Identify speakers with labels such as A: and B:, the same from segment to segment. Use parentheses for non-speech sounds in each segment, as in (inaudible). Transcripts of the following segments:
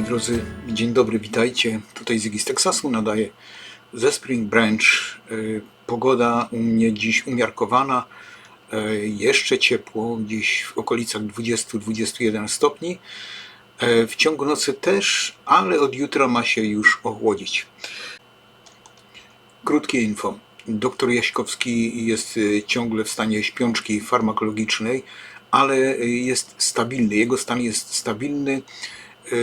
A: moi drodzy, dzień dobry, witajcie. Tutaj Zygi z Teksasu nadaje ze Spring Branch. Y, Pogoda u mnie dziś umiarkowana, y, jeszcze ciepło, gdzieś w okolicach 20-21 stopni. Y, W ciągu nocy też, ale od jutra ma się już ochłodzić. Krótkie info. Doktor Jaśkowski jest ciągle w stanie śpiączki farmakologicznej, ale jest stabilny. Jego stan jest stabilny. Y,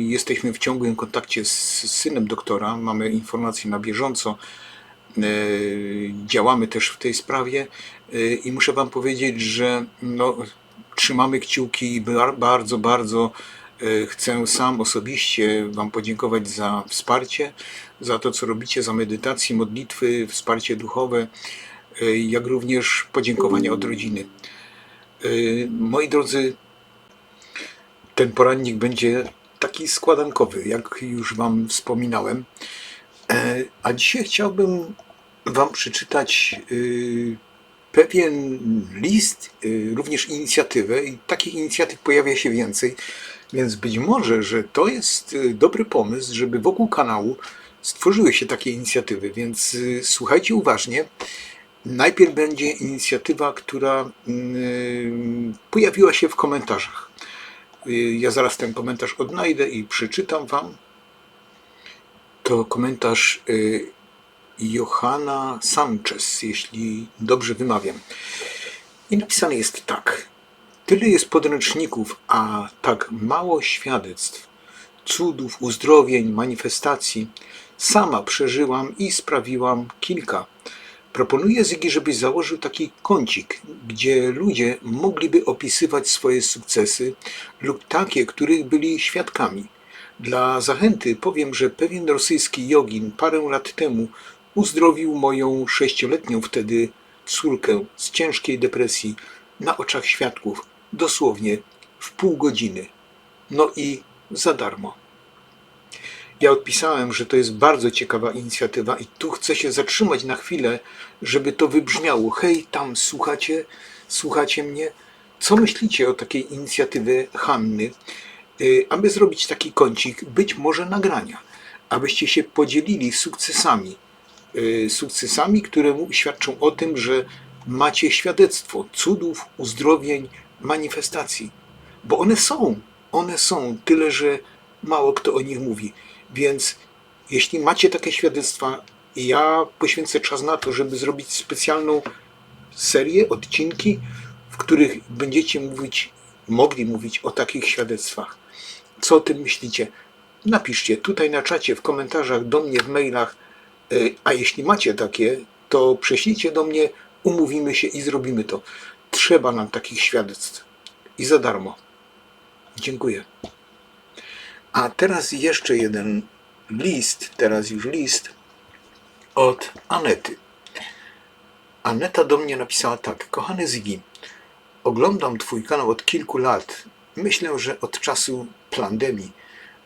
A: Jesteśmy w ciągłym kontakcie z synem doktora, mamy informacje na bieżąco. Y, Działamy też w tej sprawie y, i muszę Wam powiedzieć, że no, trzymamy kciuki i bar- bardzo, bardzo chcę sam osobiście Wam podziękować za wsparcie, za to, co robicie, za medytacje, modlitwy, wsparcie duchowe, jak również podziękowania od rodziny. Moi drodzy, ten porannik będzie taki składankowy, jak już Wam wspominałem. E, A dzisiaj chciałbym Wam przeczytać y, pewien list, y, również inicjatywę, i takich inicjatyw pojawia się więcej, więc być może, że to jest y, dobry pomysł, żeby wokół kanału stworzyły się takie inicjatywy, więc słuchajcie uważnie. Najpierw będzie inicjatywa, która y, pojawiła się w komentarzach. Ja zaraz ten komentarz odnajdę i przeczytam Wam. To komentarz y, Johanna Sanchez, jeśli dobrze wymawiam. I napisane jest tak. Tyle jest podręczników, a tak mało świadectw, cudów, uzdrowień, manifestacji. Sama przeżyłam i sprawiłam kilka. Proponuję Zygi, żebyś założył taki kącik, gdzie ludzie mogliby opisywać swoje sukcesy lub takie, których byli świadkami. Dla zachęty powiem, że pewien rosyjski jogin parę lat temu uzdrowił moją sześcioletnią wtedy córkę z ciężkiej depresji na oczach świadków, dosłownie w pół godziny. No i za darmo. Ja odpisałem, że to jest bardzo ciekawa inicjatywa i tu chcę się zatrzymać na chwilę, żeby to wybrzmiało. Hej, tam słuchacie, słuchacie mnie? Co myślicie o takiej inicjatywie Hanny, Y, aby zrobić taki kącik, być może nagrania, abyście się podzielili sukcesami, y, sukcesami, które świadczą o tym, że macie świadectwo cudów, uzdrowień, manifestacji, bo one są, one są, tyle że mało kto o nich mówi. Więc jeśli macie takie świadectwa, ja poświęcę czas na to, żeby zrobić specjalną serię, odcinki, w których będziecie mówić, mogli mówić o takich świadectwach. Co o tym myślicie? Napiszcie tutaj na czacie, w komentarzach, do mnie w mailach, Y, a jeśli macie takie, to prześlijcie do mnie, umówimy się i zrobimy to. Trzeba nam takich świadectw i za darmo. Dziękuję. A teraz jeszcze jeden list, teraz już list od Anety. Aneta do mnie napisała tak. Kochany Ziggy, oglądam Twój kanał od kilku lat. Myślę, że od czasu pandemii.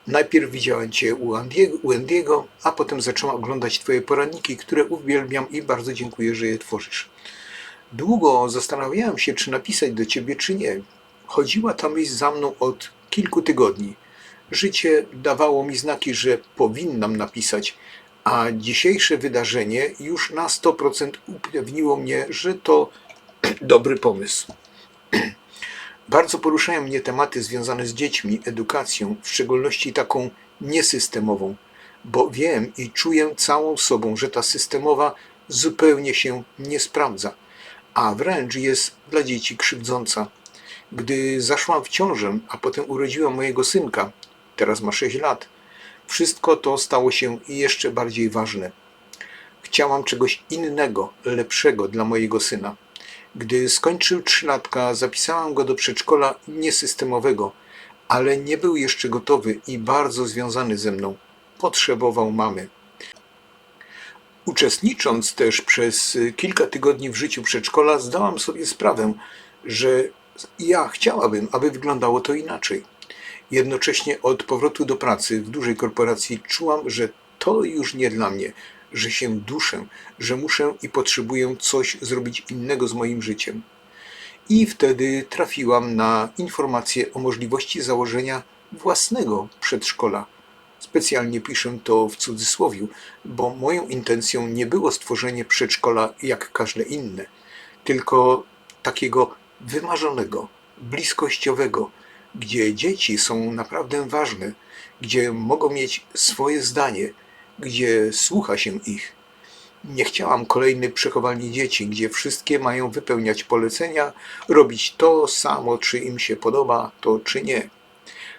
A: Najpierw widziałem Cię u Andiego, u Andiego, a potem zaczęłam oglądać Twoje poradniki, które uwielbiam i bardzo dziękuję, że je tworzysz. Długo zastanawiałem się, czy napisać do Ciebie, czy nie. Chodziła ta myśl za mną od kilku tygodni. Życie dawało mi znaki, że powinnam napisać, a dzisiejsze wydarzenie już na 100% upewniło mnie, że to (clears throat) dobry pomysł. (clears throat) Bardzo poruszają mnie tematy związane z dziećmi, edukacją, w szczególności taką niesystemową, bo wiem i czuję całą sobą, że ta systemowa zupełnie się nie sprawdza, a wręcz jest dla dzieci krzywdząca. Gdy zaszłam w ciążę, a potem urodziłam mojego synka, teraz ma 6 lat, wszystko to stało się jeszcze bardziej ważne. Chciałam czegoś innego, lepszego dla mojego syna. Gdy skończył trzylatka, zapisałam go do przedszkola niesystemowego, ale nie był jeszcze gotowy i bardzo związany ze mną. Potrzebował mamy. Uczestnicząc też przez kilka tygodni w życiu przedszkola, zdałam sobie sprawę, że ja chciałabym, aby wyglądało to inaczej. Jednocześnie od powrotu do pracy w dużej korporacji czułam, że to już nie dla mnie, że się duszę, że muszę i potrzebuję coś zrobić innego z moim życiem. I wtedy trafiłam na informację o możliwości założenia własnego przedszkola. Specjalnie piszę to w cudzysłowiu, bo moją intencją nie było stworzenie przedszkola jak każde inne, tylko takiego wymarzonego, bliskościowego, gdzie dzieci są naprawdę ważne, gdzie mogą mieć swoje zdanie, gdzie słucha się ich. Nie chciałam kolejnej przechowalni dzieci, gdzie wszystkie mają wypełniać polecenia, robić to samo, czy im się podoba, to czy nie.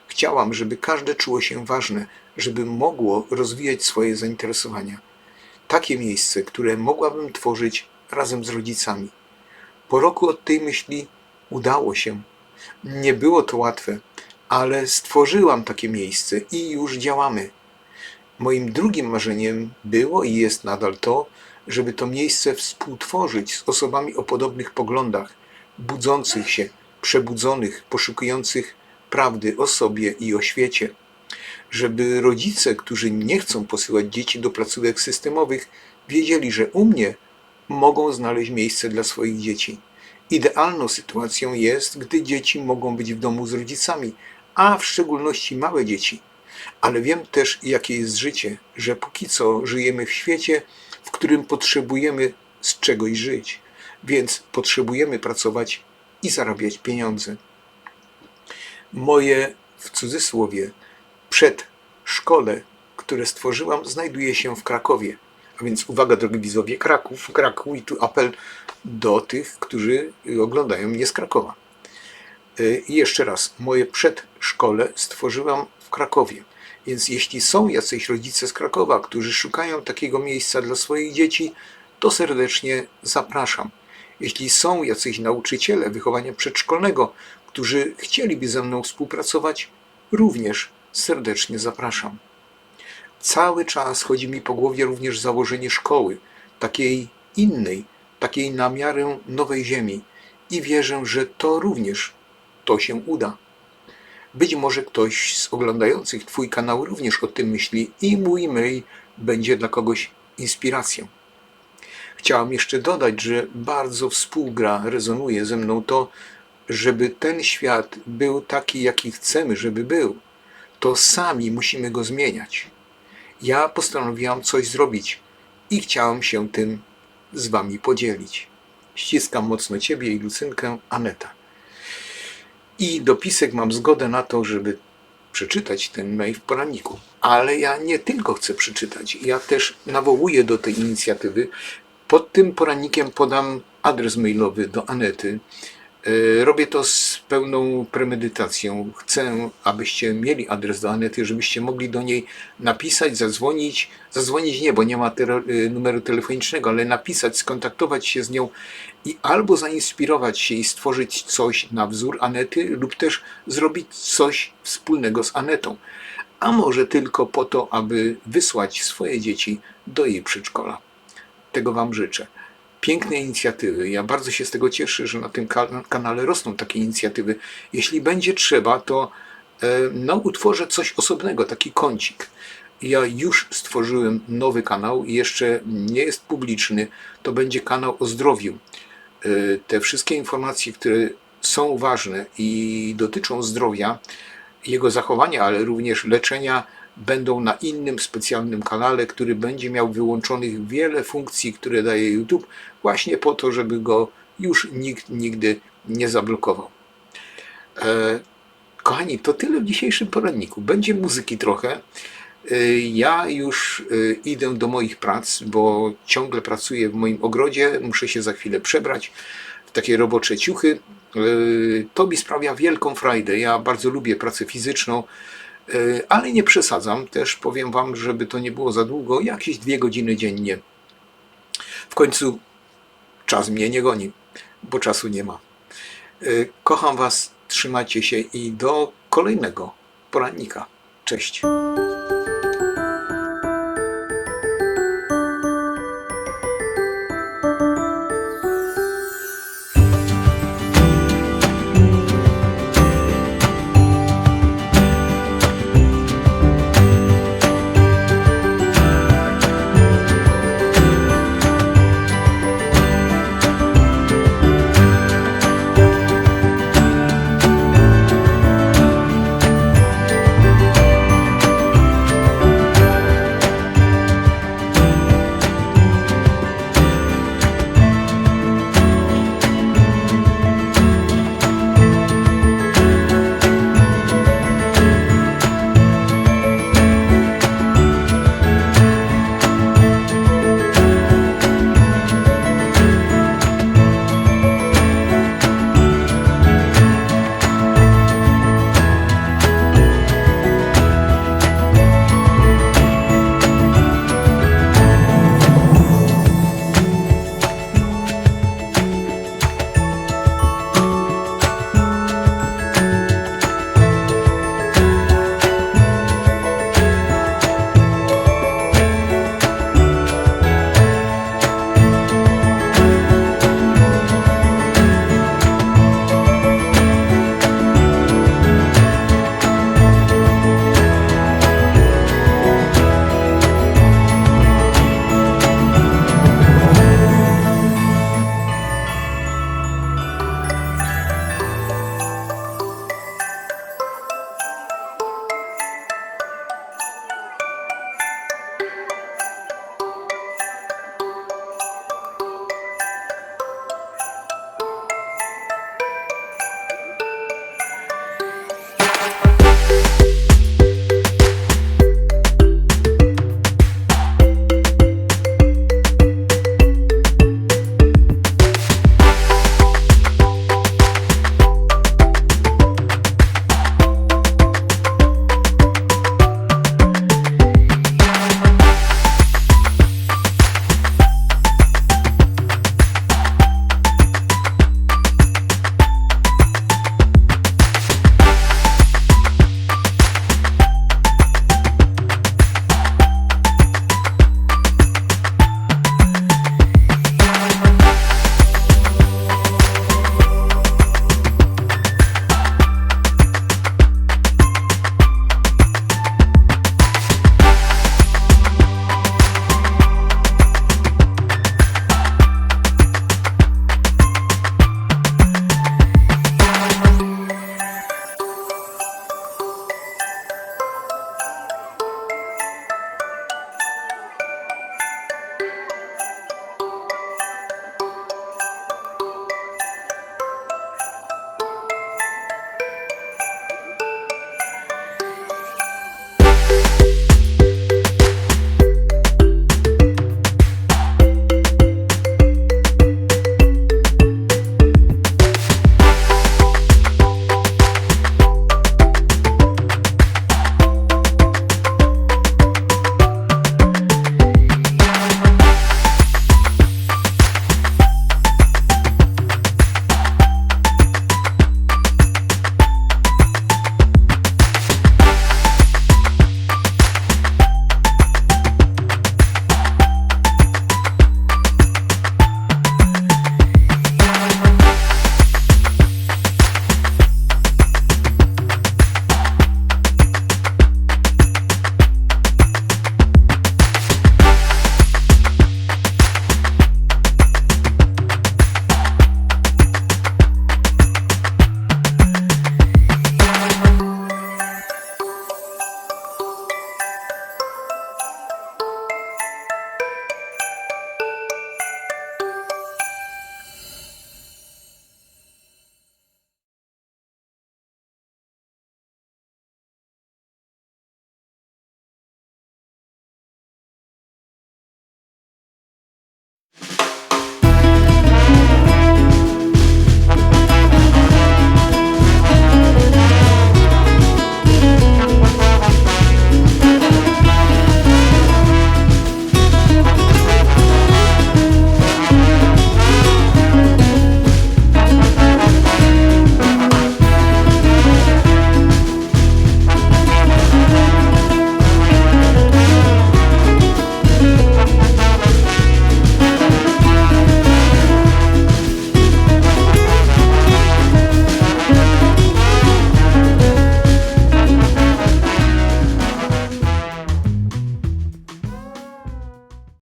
A: Chciałam, żeby każde czuło się ważne, żeby mogło rozwijać swoje zainteresowania. Takie miejsce, które mogłabym tworzyć razem z rodzicami. Po roku od tej myśli udało się. Nie było to łatwe, ale stworzyłam takie miejsce i już działamy. Moim drugim marzeniem było i jest nadal to, żeby to miejsce współtworzyć z osobami o podobnych poglądach, budzących się, przebudzonych, poszukujących prawdy o sobie i o świecie. Żeby rodzice, którzy nie chcą posyłać dzieci do placówek systemowych, wiedzieli, że u mnie mogą znaleźć miejsce dla swoich dzieci. Idealną sytuacją jest, gdy dzieci mogą być w domu z rodzicami, a w szczególności małe dzieci. Ale wiem też, jakie jest życie, że póki co żyjemy w świecie, w którym potrzebujemy z czegoś żyć, więc potrzebujemy pracować i zarabiać pieniądze. Moje, w cudzysłowie, przedszkole, które stworzyłam, znajduje się w Krakowie. A więc uwaga, drogi widzowie, Kraków, Kraków i tu apel do tych, którzy oglądają mnie z Krakowa. Y, I jeszcze raz, moje przedszkole stworzyłam w Krakowie. Więc jeśli są jacyś rodzice z Krakowa, którzy szukają takiego miejsca dla swoich dzieci, to serdecznie zapraszam. Jeśli są jacyś nauczyciele wychowania przedszkolnego, którzy chcieliby ze mną współpracować, również serdecznie zapraszam. Cały czas chodzi mi po głowie również założenie szkoły, takiej innej, takiej na miarę nowej ziemi i wierzę, że to również to się uda. Być może ktoś z oglądających Twój kanał również o tym myśli i mój mail będzie dla kogoś inspiracją. Chciałam jeszcze dodać, że bardzo współgra, rezonuje ze mną to, żeby ten świat był taki, jaki chcemy, żeby był, to sami musimy go zmieniać. Ja postanowiłam coś zrobić i chciałam się tym z Wami podzielić. Ściskam mocno Ciebie i Lucynkę, Aneta. I dopisek mam zgodę na to, żeby przeczytać ten mail w poranniku. Ale ja nie tylko chcę przeczytać, ja też nawołuję do tej inicjatywy. Pod tym porannikiem podam adres mailowy do Anety. E, Robię to z pełną premedytacją. Chcę, abyście mieli adres do Anety, żebyście mogli do niej napisać, zadzwonić. Zadzwonić nie, bo nie ma te, numeru telefonicznego, ale napisać, skontaktować się z nią i albo zainspirować się i stworzyć coś na wzór Anety, lub też zrobić coś wspólnego z Anetą. A może tylko po to, aby wysłać swoje dzieci do jej przedszkola. Tego Wam życzę piękne inicjatywy. Ja bardzo się z tego cieszę, że na tym kanale rosną takie inicjatywy. Jeśli będzie trzeba, to e, no, utworzę coś osobnego, taki kącik. Ja już stworzyłem nowy kanał, jeszcze nie jest publiczny. To będzie kanał o zdrowiu. E, te wszystkie informacje, które są ważne i dotyczą zdrowia, jego zachowania, ale również leczenia, będą na innym specjalnym kanale, który będzie miał wyłączonych wiele funkcji, które daje YouTube, właśnie po to, żeby go już nikt nigdy nie zablokował. E, kochani, to tyle w dzisiejszym poradniku. Będzie muzyki trochę. E, ja już e, idę do moich prac, bo ciągle pracuję w moim ogrodzie. Muszę się za chwilę przebrać w takie robocze ciuchy. To mi sprawia wielką frajdę. Ja bardzo lubię pracę fizyczną. E, ale nie przesadzam. Też powiem Wam, żeby to nie było za długo, jakieś dwie godziny dziennie. W końcu czas mnie nie goni, bo czasu nie ma. E, kocham Was, trzymajcie się i do kolejnego porannika. Cześć.